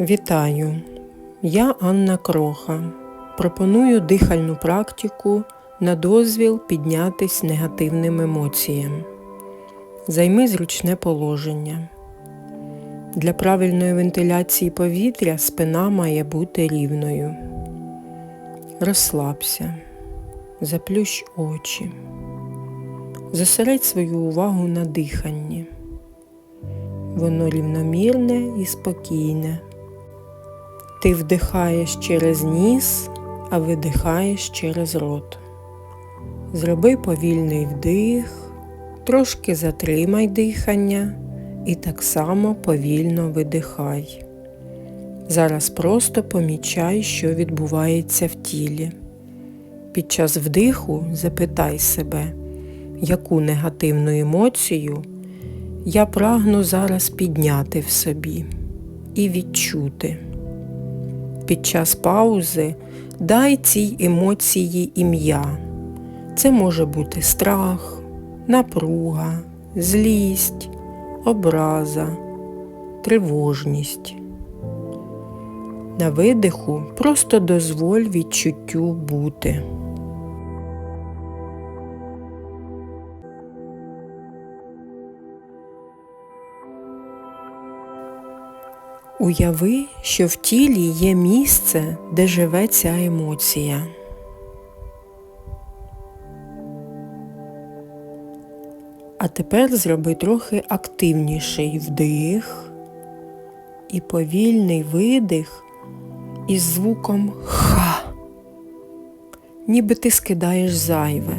Вітаю! Я Анна Кроха. Пропоную дихальну практику на дозвіл піднятись негативним емоціям. Займи зручне положення. Для правильної вентиляції повітря спина має бути рівною. Розслабся, заплющ очі. Зосередь свою увагу на диханні. Воно рівномірне і спокійне. Ти вдихаєш через ніс, а видихаєш через рот. Зроби повільний вдих, трошки затримай дихання і так само повільно видихай. Зараз просто помічай, що відбувається в тілі. Під час вдиху запитай себе, яку негативну емоцію я прагну зараз підняти в собі і відчути. Під час паузи дай цій емоції ім'я. Це може бути страх, напруга, злість, образа, тривожність. На видиху просто дозволь відчуттю бути. Уяви, що в тілі є місце, де живе ця емоція. А тепер зроби трохи активніший вдих і повільний видих із звуком ха, ніби ти скидаєш зайве.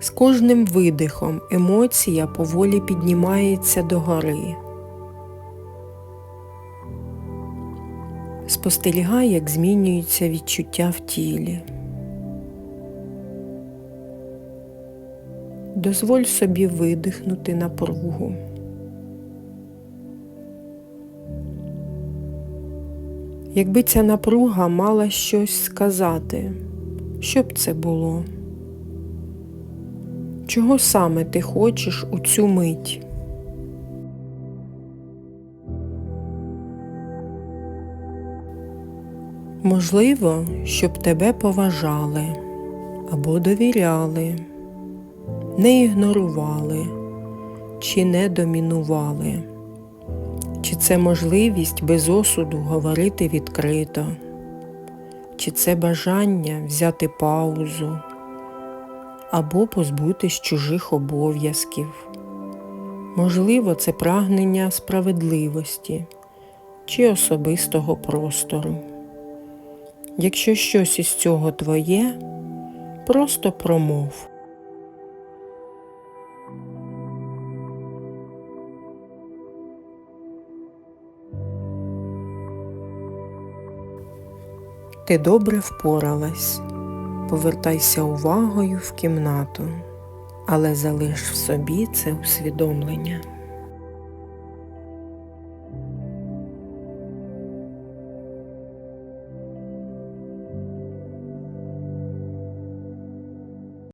З кожним видихом емоція поволі піднімається догори. Спостерігай, як змінюється відчуття в тілі. Дозволь собі видихнути напругу. Якби ця напруга мала щось сказати, що б це було? Чого саме ти хочеш у цю мить? Можливо, щоб тебе поважали або довіряли, не ігнорували чи не домінували, чи це можливість без осуду говорити відкрито, чи це бажання взяти паузу або позбутись чужих обов'язків. Можливо, це прагнення справедливості чи особистого простору. Якщо щось із цього твоє, просто промов. Ти добре впоралась. Повертайся увагою в кімнату, але залиш в собі це усвідомлення.